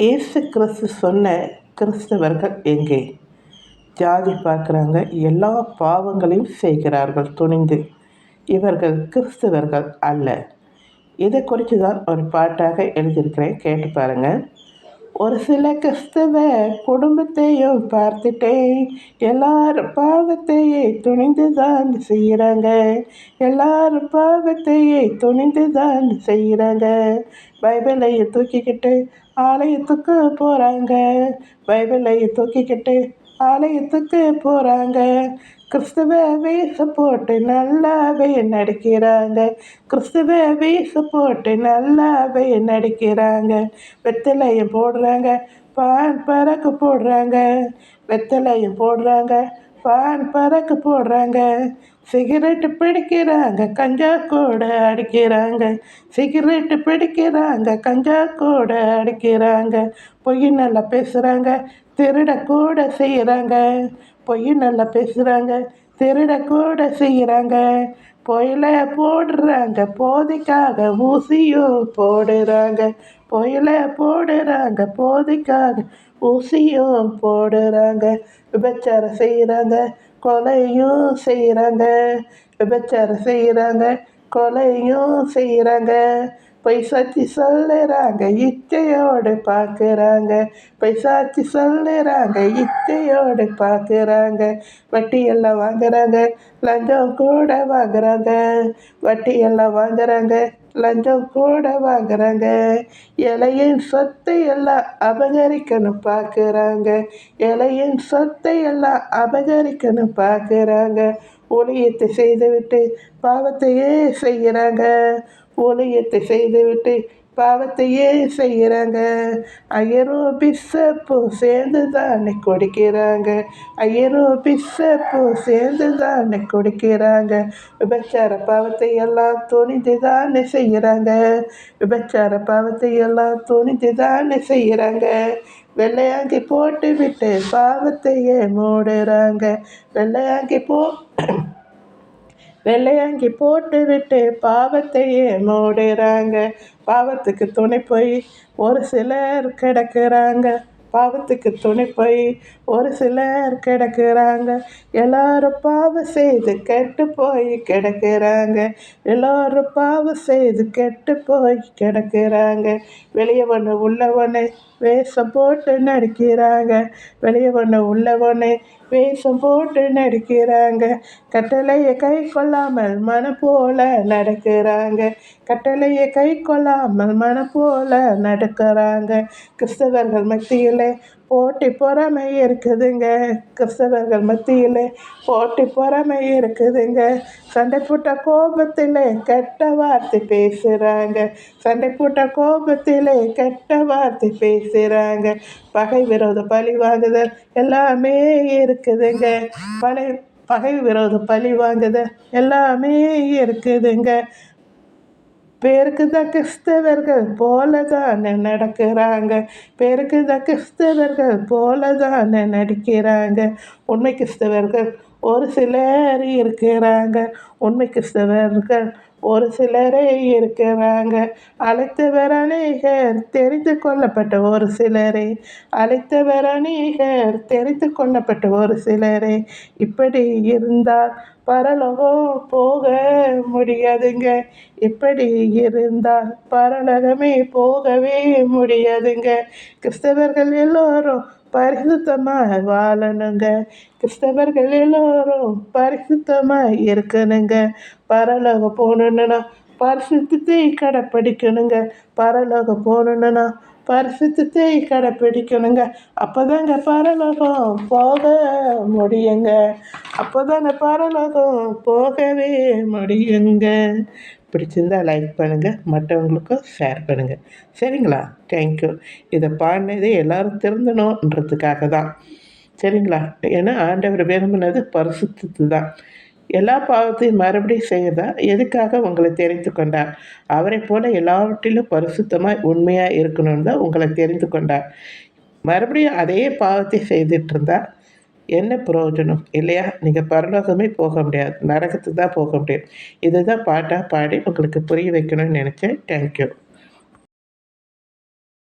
இயேசு கிறிஸ்து சொன்ன கிறிஸ்தவர்கள் எங்கே? ஜாதி பார்க்குறாங்க எல்லா பாவங்களையும் செய்கிறார்கள் துணிந்து. இவர்கள் கிறிஸ்தவர்கள் அல்ல. இதை குறித்து தான் ஒரு பாட்டாக எழுதியிருக்கிறேன் கேட்டு பாருங்கள் ஒரு சில கிறிஸ்தவ குடும்பத்தையும் பார்த்துட்டேன். எல்லாரும் பாவத்தையே துணிந்து தான் செய்கிறாங்க எல்லாரும் பாவத்தையே துணிந்து தான் செய்கிறாங்க பைபிளையை தூக்கிக்கிட்டு ஆலயத்துக்கு போகிறாங்க பைபிளையை தூக்கிக்கிட்டு ஆலயத்துக்கு போகிறாங்க கிறிஸ்துவ வேச போட்டு நல்லாவே நடிக்கிறாங்க. கிறிஸ்துவ வேச போட்டு நல்லாவே நடிக்கிறாங்க. வெத்தலையும் போடுறாங்க பான் பறக்கு போடுறாங்க. வெத்தலையும் போடுறாங்க பான் பறக்கு போடுறாங்க. சிகரெட்டு பிடிக்கிறாங்க கஞ்சா கூட அடிக்கிறாங்க. சிகரெட்டு பிடிக்கிறாங்க கஞ்சா கூட அடிக்கிறாங்க. பொய் நல்லா பேசுகிறாங்க திருட கூட செய்கிறாங்க பொய் நல்லா பேசுகிறாங்க திருட கூட செய்கிறாங்க பொயில போடுறாங்க. போதைக்காக ஊசியும் போடுறாங்க. பொயில போடுறாங்க. போதைக்காக ஊசியும் போடுறாங்க. விபச்சாரம் செய்கிறாங்க கொலையும் செய்கிறாங்க விபச்சாரம் செய்கிறாங்க கொலையும் செய்கிறாங்க பொய் சொல்லுறாங்க இச்சையோடு பார்க்குறாங்க. பொய் சொல்லுறாங்க இச்சையோடு பார்க்குறாங்க. வட்டி எல்லாம் வாங்குறாங்க லஞ்சம் கூட வாங்குறாங்க. வட்டி எல்லாம் வாங்குறாங்க லஞ்சம் கூட வாங்குறாங்க. இலையின் சொத்தை எல்லாம் அபகரிக்கணும் பார்க்குறாங்க. இலையின் சொத்தை எல்லாம் அபகரிக்கணும் பார்க்குறாங்க. ஒளியத்தை செய்துவிட்டு பாவத்தையே செய்கிறாங்க. ஊழியத்தை செய்துவிட்டு பாவத்தையே செய்கிறாங்க. ஐயரும் பிசப்பும் சேர்ந்து தானே கொடுக்கிறாங்க. ஐயரும் பிசப்பும் சேர்ந்து தானே கொடுக்கிறாங்க. விபச்சார பாவத்தை எல்லாம் துணிந்து தானே செய்கிறாங்க. விபச்சார பாவத்தை எல்லாம் துணிந்து தானே செய்கிறாங்க. வெள்ளையாங்கி போட்டு விட்டு பாவத்தையே மூடுறாங்க. வெள்ளையாங்கி போ வெள்ளையாங்கி போட்டுவிட்டு பாவத்தையே மூடுறாங்க. பாவத்துக்கு துணை போய் ஒரு சிலர் கிடக்குறாங்க. பாவத்துக்கு துணை போய் ஒரு சிலர் கிடக்குறாங்க. எல்லாரும் பாவம் செய்து கெட்டு போய் கிடக்குறாங்க. எல்லோரும் பாவம் செய்து கெட்டு போய் கிடக்குறாங்க. வெளியே உள்ளவனே வேஷம் போட்டு நடிக்கிறாங்க. வெளியே உள்ளவனே வேஷம் போட்டு நடிக்கிறாங்க. கட்டளையை கை கொள்ளாமல் மன போல நடக்கிறாங்க. கட்டளையை கை கொள்ளாமல் மன போல நடக்கிறாங்க. கிறிஸ்தவர்கள் மத்தியில் போட்டி பொறாமை இருக்குதுங்க. கிறிஸ்தவர்கள் மத்தியில் போட்டி பொறாமை இருக்குதுங்க. சண்டை போட்ட கோபத்தில் கெட்ட வார்த்தை பேசுகிறாங்க சண்டை போட்ட கோபத்தில் கெட்ட வார்த்தை பேசுகிறாங்க பகை விரோத பழி வாங்குதல் எல்லாமே இருக்குதுங்க. பழைய பகை விரோத பழி வாங்குதல் எல்லாமே இருக்குதுங்க. பேருக்கு தான் கிறிஸ்தவர்கள் போல தான் நடக்கிறாங்க. பேருக்கு தான் கிறிஸ்தவர்கள் போல தான் நடிக்கிறாங்க. உண்மை கிறிஸ்தவர்கள் ஒரு சிலர் இருக்கிறாங்க. உண்மை கிறிஸ்தவர்கள் ஒரு சிலரே இருக்கிறாங்க. அழைத்தவர் அநேகர் தெரிந்து கொள்ளப்பட்ட ஒரு சிலரே. அழைத்தவர் அநேகர் தெரிந்து கொள்ளப்பட்ட ஒரு சிலரே. இப்படி இருந்தால் பரலோகம் போக முடியாதுங்க. இப்படி இருந்தால் பரலோகமே போகவே முடியாதுங்க. கிறிஸ்தவர்கள் எல்லோரும் பரிசுத்தமாக வாழணுங்க. கிறிஸ்தவர்கள் எல்லோரும் பரிசுத்தமாக இருக்கணுங்க. பரலோகம் போகணுன்னா பரிசுத்தத்தை கடைப்பிடிக்கணுங்க. பரலோகம் போகணுன்னா பரிசுத்தத்தை கடைப்பிடிக்கணுங்க. அப்போ தாங்க பரலோகம் போக முடியுங்க. அப்போ தாங்க பரலோகம் போகவே முடியுங்க. பிடிச்சிருந்தால் லைக் பண்ணுங்கள் மற்றவங்களுக்கும் ஷேர் பண்ணுங்கள் சரிங்களா? தேங்க்யூ இதை பாடினதே எல்லோரும் திருந்தணுன்றதுக்காக தான் சரிங்களா? ஏன்னா ஆண்டவர் விரும்பினது பரிசுத்தத்து தான் எல்லா பாவத்தையும் மறுபடியும் செய்கிறதா எதுக்காக உங்களை தெரிந்து கொண்டார்? அவரை போல எல்லாவற்றிலும் பரிசுத்தமாக உண்மையாக இருக்கணும்னு தான் உங்களை தெரிந்து கொண்டார். மறுபடியும் அதே பாவத்தை செய்துட்டு இருந்தால் என்ன பிரயோஜனம்? இல்லையா? நீங்கள் பரலோகமே போக முடியாது. நரகத்துக்கு தான் போக முடியும். இதுதான் பாட்டாக பாடி உங்களுக்கு புரிய வைக்கணும்னு நினச்சேன். தேங்க்யூ